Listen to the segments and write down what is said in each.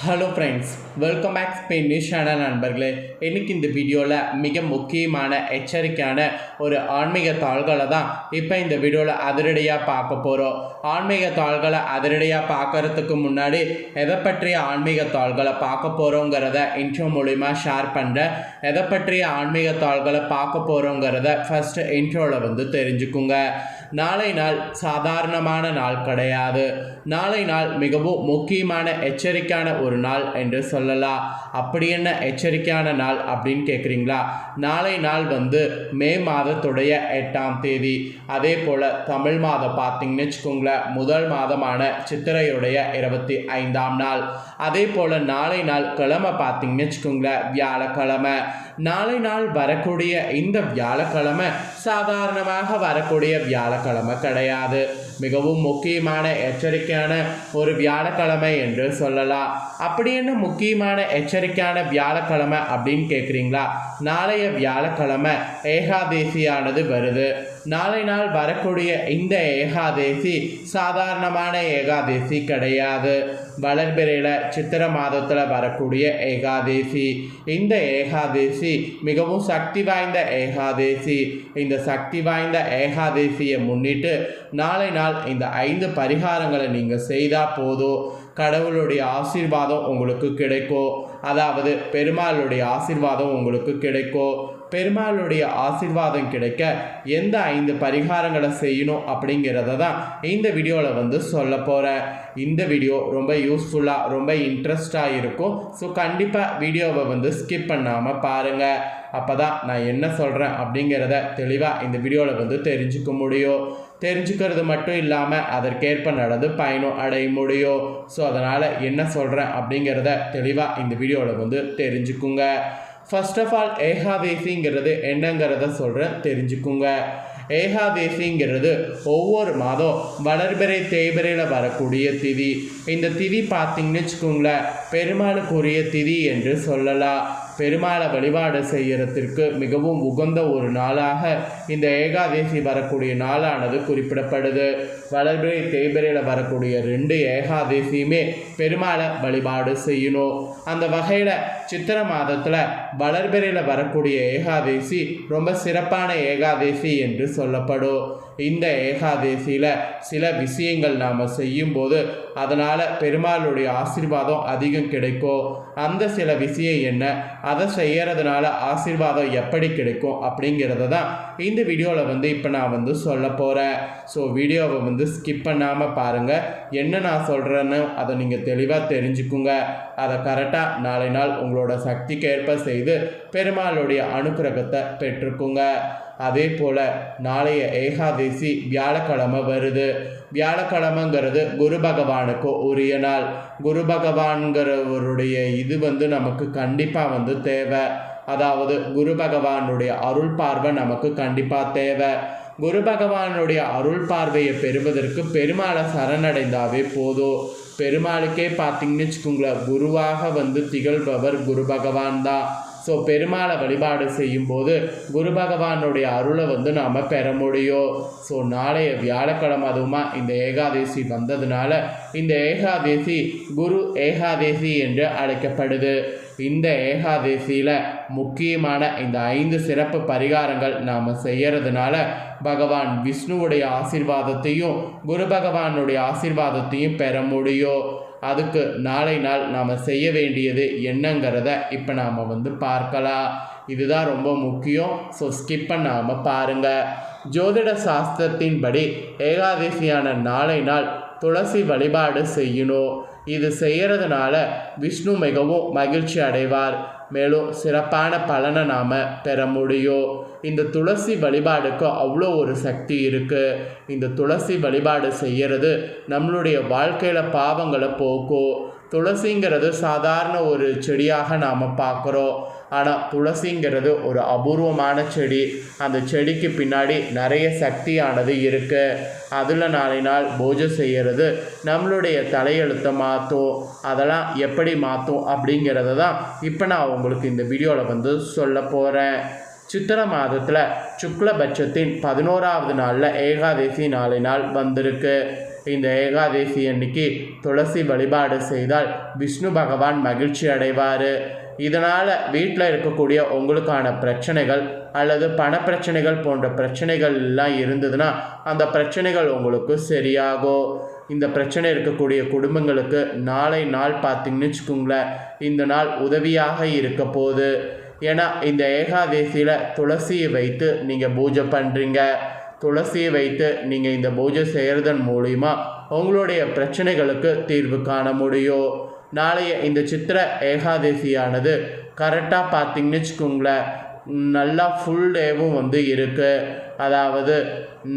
Hello friends welcome back Spain news channel நண்பர்களே. இன்றைக்கி இந்த வீடியோவில் மிக முக்கியமான எச்சரிக்கையான ஒரு ஆன்மீக தாள்களை தான் இப்போ இந்த வீடியோவில் அதிரடியாக பார்க்க போகிறோம் ஆன்மீக தாள்களை அதிரடியாக பார்க்கறதுக்கு முன்னாடி எதை பற்றிய ஆன்மீக தாள்களை பார்க்க போகிறோங்கிறத இன்ட்ரோ மூலிமா ஷேர் பண்ணுறேன் எதை பற்றிய ஆன்மீக தாள்களை பார்க்க போகிறோங்கிறத ஃபஸ்ட்டு இன்ட்ரோவில் வந்து தெரிஞ்சுக்குங்க. நாளை நாள் சாதாரணமான நாள் கிடையாது. நாளை நாள் மிகவும் முக்கியமான எச்சரிக்கையான ஒரு நாள் என்று சொல்லலாம் அப்படி என்ன எச்சரிக்கையான நாள் அப்படின்னு கேட்குறீங்களா நாளை நாள் வந்து மே மாதத்துடைய எட்டாம் தேதி. அதே போல் தமிழ் மாதம் பார்த்தீங்கன்னு வச்சுக்கோங்களேன் முதல் மாதமான சித்திரையுடைய இருபத்தி ஐந்தாம் நாள். அதே போல் நாளை நாள் கிழமை பார்த்தீங்கன்னு வச்சுக்கோங்களேன் வியாழக்கிழமை. நாளை நாள் வரக்கூடிய இந்த வியாழக்கிழமை சாதாரணமாக வரக்கூடிய வியாழக்கிழமை கிடையாது. மிகவும் முக்கியமான எச்சரிக்கையான ஒரு வியாழக்கிழமை என்று சொல்லலாம். அப்படி என்ன முக்கியமான எச்சரிக்கையான வியாழக்கிழமை அப்படின்னு கேட்குறீங்களா நாளைய வியாழக்கிழமை ஏகாதேசியானது வருது. நாளை நாள் வரக்கூடிய இந்த ஏகாதேசி சாதாரணமான ஏகாதேசி கிடையாது. வளர்பிறையில் சித்திர மாதத்தில் வரக்கூடிய ஏகாதேசி. இந்த ஏகாதேசி மிகவும் சக்தி வாய்ந்த ஏகாதேசி. இந்த சக்தி வாய்ந்த ஏகாதேசியை முன்னிட்டு நாளை நாள் இந்த ஐந்து பரிகாரங்களை நீங்கள் செய்தால் போதும். கடவுளுடைய ஆசீர்வாதம் உங்களுக்கு கிடைக்கும். அதாவது பெருமாளுடைய ஆசீர்வாதம் உங்களுக்கு கிடைக்கும். பெருமாளுடைய ஆசிர்வாதம் கிடைக்க எந்த ஐந்து பரிகாரங்களை செய்யணும் அப்படிங்கிறத தான் இந்த வீடியோவில் வந்து சொல்ல போகிறேன் இந்த வீடியோ ரொம்ப யூஸ்ஃபுல்லாக ரொம்ப இன்ட்ரெஸ்டாக இருக்கும். ஸோ கண்டிப்பாக வீடியோவை வந்து ஸ்கிப் பண்ணாமல் பாருங்கள் அப்போ தான் நான் என்ன சொல்கிறேன் அப்படிங்கிறத தெளிவாக இந்த வீடியோவில் வந்து தெரிஞ்சுக்க முடியும். தெரிஞ்சுக்கிறது மட்டும் இல்லாமல் அதற்கேற்ப நடந்து பயணம் அடைய முடியும். ஸோ அதனால் என்ன சொல்கிறேன் அப்படிங்கிறத தெளிவாக இந்த வீடியோவில் வந்து தெரிஞ்சுக்குங்க. ஃபர்ஸ்ட் ஆஃப் ஆல் ஏகாதேசிங்கிறது என்னங்கிறத சொல்கிறேன் தெரிஞ்சுக்குங்க. ஏகாதேசிங்கிறது ஒவ்வொரு மாதம் வளர்பிறை தேய்பிரையில் வரக்கூடிய திதி. இந்த திதி பார்த்தீங்கன்னு வச்சுக்கோங்களேன் பெருமாளுக்குரிய திதி என்று சொல்லலாம். பெருமாளை வழிபாடு செய்யறதுக்கு மிகவும் உகந்த ஒரு நாளாக இந்த ஏகாதேசி வரக்கூடிய நாளானது குறிப்பிடப்படுது. வளர்பிறை தேய்பிரையில் வரக்கூடிய ரெண்டு ஏகாதேசியுமே பெருமாளை வழிபாடு செய்யணும். அந்த வகையில் சித்திர மாதத்தில் வளர்பிறையில் வரக்கூடிய ஏகாதேசி ரொம்ப சிறப்பான ஏகாதேசி என்று சொல்லப்படும். இந்த ஏகாதேசியில் சில விஷயங்கள் நாம் செய்யும்போது அதனால் பெருமாளுடைய ஆசீர்வாதம் அதிகம் கிடைக்கும். அந்த சில விஷயம் என்ன? அதை செய்கிறதுனால ஆசீர்வாதம் எப்படி கிடைக்கும் அப்படிங்கிறத தான் இந்த வீடியோவில் வந்து இப்போ நான் வந்து சொல்ல போகிறேன் ஸோ வீடியோவை வந்து ஸ்கிப் பண்ணாமல் பாருங்கள் என்ன நான் சொல்கிறேன்னு அதை நீங்கள் தெளிவாக தெரிஞ்சுக்குங்க. அதை கரெக்டாக நாளை நாள் உங்களோட சக்திக்கு ஏற்ப செய்து பெருமாளுடைய அனுக்கிரகத்தை பெற்றுக்குங்க. அதே போல் நாளைய ஏகாதசி வியாழக்கிழமை வருது. வியாழக்கிழமைங்கிறது குரு பகவானுக்கு உரிய நாள். குரு பகவான்கிறவருடைய இது வந்து நமக்கு கண்டிப்பாக வந்து தேவை. அதாவது குரு பகவானுடைய அருள் பார்வை நமக்கு கண்டிப்பாக தேவை. குரு பகவானுடைய அருள் பார்வையை பெறுவதற்கு பெருமாளை சரணடைந்தாவே போதும். பெருமாளுக்கே பார்த்தீங்கன்னு வச்சுக்கோங்களேன் குருவாக வந்து திகழ்பவர் குரு பகவான் தான். ஸோ பெருமாளை வழிபாடு செய்யும்போது குரு பகவானுடைய அருளை வந்து நாம் பெற முடியும். ஸோ நாளைய வியாழக்கிழமை அதுவுமா இந்த ஏகாதேசி வந்ததுனால இந்த ஏகாதேசி குரு ஏகாதேசி என்று அழைக்கப்படுது. இந்த ஏகாதசியில் முக்கியமான இந்த ஐந்து சிறப்பு பரிகாரங்கள் நாம் செய்கிறதுனால பகவான் விஷ்ணுவுடைய ஆசிர்வாதத்தையும் குரு பகவானுடைய ஆசீர்வாதத்தையும் பெற முடியும். அதுக்கு நாளை நாள் நாம் செய்ய வேண்டியது என்னங்கிறத இப்போ நாம் வந்து பார்க்கலாம். இதுதான் ரொம்ப முக்கியம். ஸோ ஸ்கிப் பண்ணாமல் பாருங்கள் ஜோதிட சாஸ்திரத்தின்படி ஏகாதசியான நாளை நாள் துளசி வழிபாடு செய்யணும். இது செய்கிறதுனால விஷ்ணு மிகவும் மகிழ்ச்சி அடைவார். மேலும் சிறப்பான பலனை நாம் பெற முடியும். இந்த துளசி வழிபாடுக்கு அவ்வளோ ஒரு சக்தி இருக்குது இந்த துளசி வழிபாடு செய்கிறது நம்மளுடைய வாழ்க்கையில் பாவங்களை போக்கும். துளசிங்கிறது சாதாரண ஒரு செடியாக நாம் பார்க்குறோம் ஆனால் துளசிங்கிறது ஒரு அபூர்வமான செடி. அந்த செடிக்கு பின்னாடி நிறைய சக்தியானது இருக்குது அதில் நாளை நாள் பூஜை செய்கிறது நம்மளுடைய தலையெழுத்தை மாற்றும் அதெல்லாம் எப்படி மாற்றும் அப்படிங்கிறத தான் இப்போ நான் உங்களுக்கு இந்த வீடியோவில் வந்து சொல்ல போகிறேன் சித்திர மாதத்தில் சுக்லபட்சத்தின் பதினோராவது நாளில் ஏகாதசி நாளை நாள் வந்திருக்கு. இந்த ஏகாதசி அன்னைக்கு துளசி வழிபாடு செய்தால் விஷ்ணு பகவான் மகிழ்ச்சி அடைவார். இதனால் வீட்டில் இருக்கக்கூடிய உங்களுக்கான பிரச்சனைகள் அல்லது பணப்பிரச்சனைகள் போன்ற பிரச்சனைகள் எல்லாம் இருந்ததுன்னா அந்த பிரச்சனைகள் உங்களுக்கு சரியாகும் இந்த பிரச்சனை இருக்கக்கூடிய குடும்பங்களுக்கு நாளை நாள் பார்த்தீங்கன்னு வச்சுக்கோங்களேன் இந்த நாள் உதவியாக இருக்க போகுது. ஏன்னா இந்த ஏகாதசியில் துளசியை வைத்து நீங்கள் பூஜை பண்ணுறீங்க துளசியை வைத்து நீங்கள் இந்த பூஜை செய்கிறதன் மூலிமா உங்களுடைய பிரச்சனைகளுக்கு தீர்வு காண முடியும். நாளைய இந்த சித்திர ஏகாதசியானது கரெக்டாக பார்த்தீங்கன்னு வச்சுக்கோங்களேன். நல்லா ஃபுல் டேவும் வந்து இருக்குது அதாவது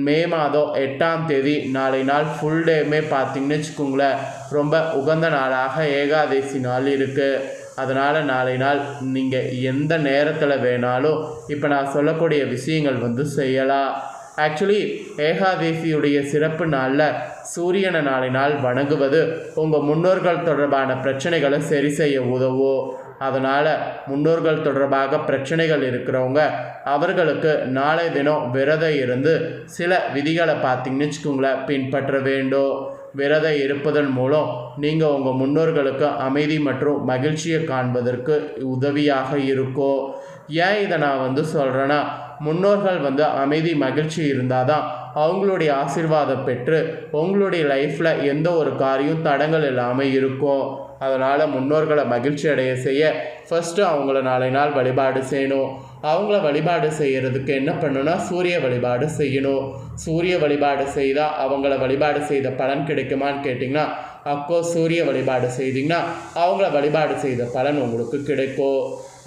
மே மாதம் எட்டாம் தேதி நாளை நாள் ஃபுல் டேமே பார்த்தீங்கன்னு வச்சுக்கோங்களேன். ரொம்ப உகந்த நாளாக ஏகாதசி நாள் இருக்குது அதனால் நாளை நாள் நீங்கள் எந்த நேரத்தில் வேணாலும் இப்போ நான் சொல்லக்கூடிய விஷயங்கள் வந்து செய்யலாம். ஆக்சுவலி ஏகாதசியுடைய சிறப்பு நாளில் சூரியனை நாளை நாள் வணங்குவது உங்கள் முன்னோர்கள் தொடர்பான பிரச்சனைகளை சரி செய்ய உதவும் அதனால் முன்னோர்கள் தொடர்பாக பிரச்சனைகள் இருக்கிறவங்க அவர்களுக்கு நாளை தினம் விரதம் இருந்து சில விதிகளை பார்த்தீங்கன்னு வச்சுக்கோங்களேன் பின்பற்ற வேண்டும். விரதம் இருப்பதன் மூலம் நீங்கள் உங்கள் முன்னோர்களுக்கு அமைதி மற்றும் மகிழ்ச்சியை காண்பதற்கு உதவியாக இருக்கும் ஏன் இதை நான் வந்து சொல்கிறேன்னா முன்னோர்கள் வந்து அமைதி மகிழ்ச்சி இருந்தால் தான் அவங்களுடைய ஆசீர்வாதம் பெற்று உங்களுடைய லைஃப்பில் எந்த ஒரு காரியம் தடங்கள் இல்லாமல் இருக்கும் அதனால் முன்னோர்களை மகிழ்ச்சி அடைய செய்ய ஃபஸ்ட்டு அவங்கள நாளை நாள் வழிபாடு செய்யணும். அவங்கள வழிபாடு செய்கிறதுக்கு என்ன பண்ணணும்னா சூரிய வழிபாடு செய்யணும். சூரிய வழிபாடு செய்தால் அவங்கள வழிபாடு செய்த பலன் கிடைக்குமான்னு கேட்டிங்கன்னா அப்போ சூரிய வழிபாடு செய்தீங்கன்னா அவங்கள வழிபாடு செய்த பலன் உங்களுக்கு கிடைக்கும்.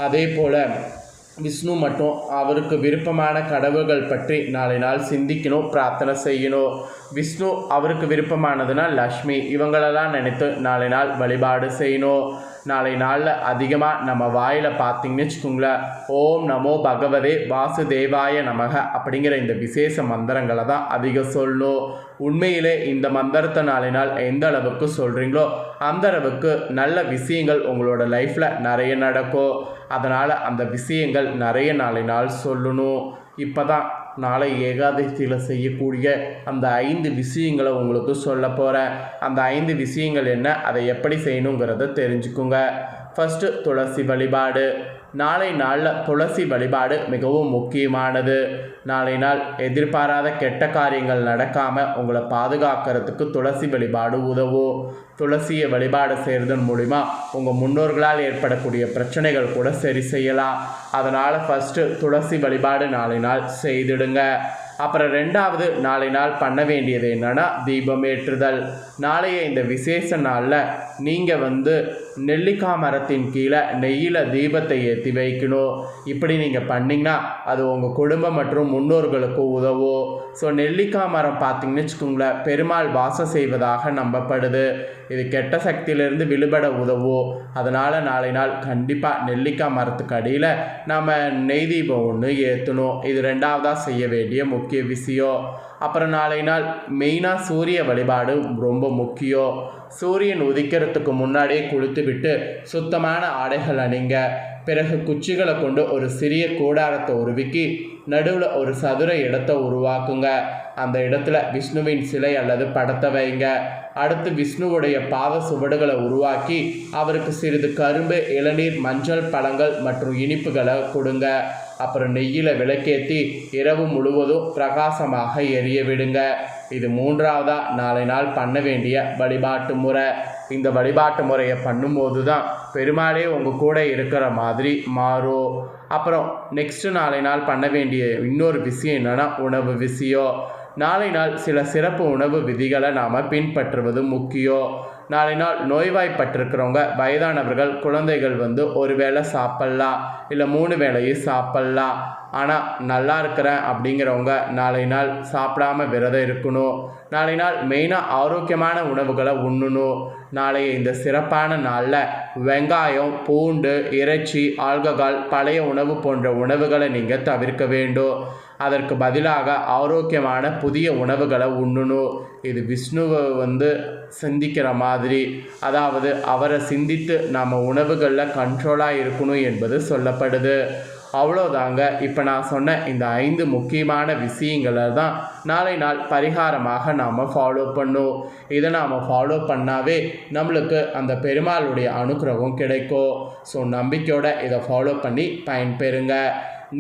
அதே போல் விஷ்ணு மட்டும் அவருக்கு விருப்பமான கடவுள்கள் பற்றி நாளை நாள் சிந்திக்கணும் பிரார்த்தனை செய்யணும். விஷ்ணு அவருக்கு விருப்பமானதுன்னா லக்ஷ்மி. இவங்களெல்லாம் நினைத்து நாளை நாள் வழிபாடு செய்யணும். நாளை நாளில் அதிகமாக நம்ம வாயில் பார்த்தீங்கன்னு வச்சுக்கோங்களேன். ஓம் நமோ பகவதே வாசுதேவாய நமக அப்படிங்கிற இந்த விசேஷ மந்திரங்களை தான் அதிகம் சொல்லணும் உண்மையிலே இந்த மந்திரத்தை நாளை நாள் எந்த அளவுக்கு சொல்கிறீங்களோ அந்த அளவுக்கு நல்ல விஷயங்கள் உங்களோட லைஃப்பில் நிறைய நடக்கும். அதனால் அந்த விஷயங்கள் நிறைய நாளை நாள் சொல்லணும். இப்போ தான் நாளை ஏகாதசியில் செய்யக்கூடிய அந்த ஐந்து விஷயங்களை உங்களுக்கு சொல்ல போகிறேன் அந்த ஐந்து விஷயங்கள் என்ன? அதை எப்படி செய்யணுங்கிறத தெரிஞ்சுக்குங்க. ஃபஸ்ட்டு துளசி வழிபாடு. நாளை நாளில் துளசி வழிபாடு மிகவும் முக்கியமானது. நாளை நாள் எதிர்பாராத கெட்ட காரியங்கள் நடக்காமல் உங்களை பாதுகாக்கிறதுக்கு துளசி வழிபாடு உதவும். துளசியை வழிபாடு செய்கிறதன் மூலிமா உங்கள் முன்னோர்களால் ஏற்படக்கூடிய பிரச்சனைகள் கூட சரி செய்யலாம். அதனால் ஃபஸ்ட்டு துளசி வழிபாடு நாளை நாள் செய்திடுங்க. அப்புறம் ரெண்டாவது நாளை நாள் பண்ண வேண்டியது என்னென்னா தீபம் ஏற்றுதல். நாளைய இந்த விசேஷ நாளில் நீங்கள் வந்து நெல்லிக்காய் மரத்தின் கீழே நெய்யில் தீபத்தை ஏற்றி வைக்கணும். இப்படி நீங்கள் பண்ணிங்கன்னா அது உங்கள் குடும்பம் மற்றும் முன்னோர்களுக்கு உதவும். ஸோ நெல்லிக்காய் மரம் பார்த்தீங்கன்னு வச்சுக்கோங்களேன் பெருமாள் வாசம் செய்வதாக நம்பப்படுது. இது கெட்ட சக்தியிலிருந்து விடுபட உதவும். அதனால் நாளை நாள் கண்டிப்பாக நெல்லிக்காய் மரத்துக்கு அடியில் நம்ம நெய் தீபம் ஒன்று ஏற்றணும் இது ரெண்டாவதாக செய்ய வேண்டிய முக்கிய விஷயம். அப்புறம் நாளை நாள் மெயினாக சூரிய வழிபாடு ரொம்ப முக்கியம். சூரியன் உதிக்கிறதுக்கு முன்னாடியே குளித்து விட்டு சுத்தமான ஆடைகள் அணிங்க. பிறகு குச்சிகளை கொண்டு ஒரு சிறிய கூடாரத்தை உருவிக்கி நடுவில் ஒரு சதுர இடத்தை உருவாக்குங்க. அந்த இடத்துல விஷ்ணுவின் சிலை அல்லது படத்தை வைங்க. அடுத்து விஷ்ணுவுடைய பாத சுவடுகளை உருவாக்கி அவருக்கு சிறிது கரும்பு இளநீர் மஞ்சள் பழங்கள் மற்றும் இனிப்புகளை கொடுங்க. அப்புறம் நெய்யில் விளக்கேற்றி இரவு முழுவதும் பிரகாசமாக எரிய விடுங்க. இது மூன்றாவதாக நாளை நாள் பண்ண வேண்டிய வழிபாட்டு முறை. இந்த வழிபாட்டு முறையை பண்ணும்போது தான் பெருமாளே உங்கள் கூட இருக்கிற மாதிரி மாறும். அப்புறம் நெக்ஸ்ட்டு நாளை நாள் பண்ண வேண்டிய இன்னொரு விஷயம் என்னென்னா உணவு விஷயம். நாளை நாள் சில சிறப்பு உணவு விதிகளை நாம் பின்பற்றுவது முக்கியம். நாளை நாள் நோய்வாய்ப்பட்டிருக்கிறவங்க வயதானவர்கள் குழந்தைகள் வந்து ஒரு வேளை சாப்பிட்லாம் இல்லை மூணு வேளையும் சாப்பிட்லாம். ஆனால் நல்லா இருக்கிறேன் அப்படிங்கிறவங்க நாளை நாள் சாப்பிடாம விரதம் இருக்கணும். நாளை நாள் மெயினாக ஆரோக்கியமான உணவுகளை உண்ணணும். நாளைய இந்த சிறப்பான நாளில் வெங்காயம் பூண்டு இறைச்சி ஆல்கஹால் பழைய உணவு போன்ற உணவுகளை நீங்கள் தவிர்க்க வேண்டும். அதற்கு பதிலாக ஆரோக்கியமான புதிய உணவுகளை உண்ணணும் இது விஷ்ணுவை வந்து சிந்திக்கிற மாதிரி. அதாவது அவரை சிந்தித்து நம்ம உணவுகளில் கண்ட்ரோலாக இருக்கணும் என்பது சொல்லப்படுது. அவ்வளோதாங்க. இப்போ நான் சொன்ன இந்த ஐந்து முக்கியமான விஷயங்களை தான் நாளை நாள் பரிகாரமாக நாம் ஃபாலோ பண்ணும். இதை நாம் ஃபாலோ பண்ணாவே நம்மளுக்கு அந்த பெருமாளுடைய அனுகிரகம் கிடைக்கும். ஸோ நம்பிக்கையோட இதை ஃபாலோ பண்ணி பயன்பெறுங்க.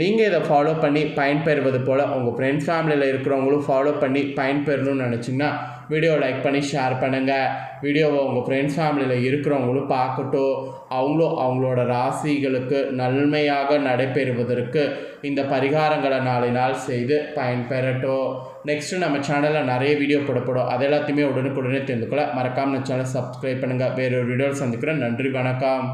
நீங்கள் இதை ஃபாலோ பண்ணி பயன்பெறுவது போல் உங்கள் ஃப்ரெண்ட்ஸ் ஃபேமிலியில் இருக்கிறவங்களும் ஃபாலோ பண்ணி பயன்பெறணும்னு நினச்சிங்கன்னா வீடியோ லைக் பண்ணி ஷேர் பண்ணுங்கள் வீடியோவை உங்கள் ஃப்ரெண்ட்ஸ் ஃபேமிலியில் இருக்கிறவங்களும் பார்க்கட்டும். அவங்களும் அவங்களோட ராசிகளுக்கு நன்மையாக நடைபெறுவதற்கு இந்த பரிகாரங்களை நாளை நாள் செய்து பயன்பெறட்டும். நெக்ஸ்ட்டு நம்ம சேனலில் நிறைய வீடியோ போடப்படும். அது எல்லாத்தையுமே உடனுக்குடனே தெரிந்துக்கொள்ள மறக்காமல் நம்ம சேனல் சப்ஸ்கிரைப் பண்ணுங்கள் வேறொரு வீடியோவில் சந்திக்கிறேன். நன்றி வணக்கம்.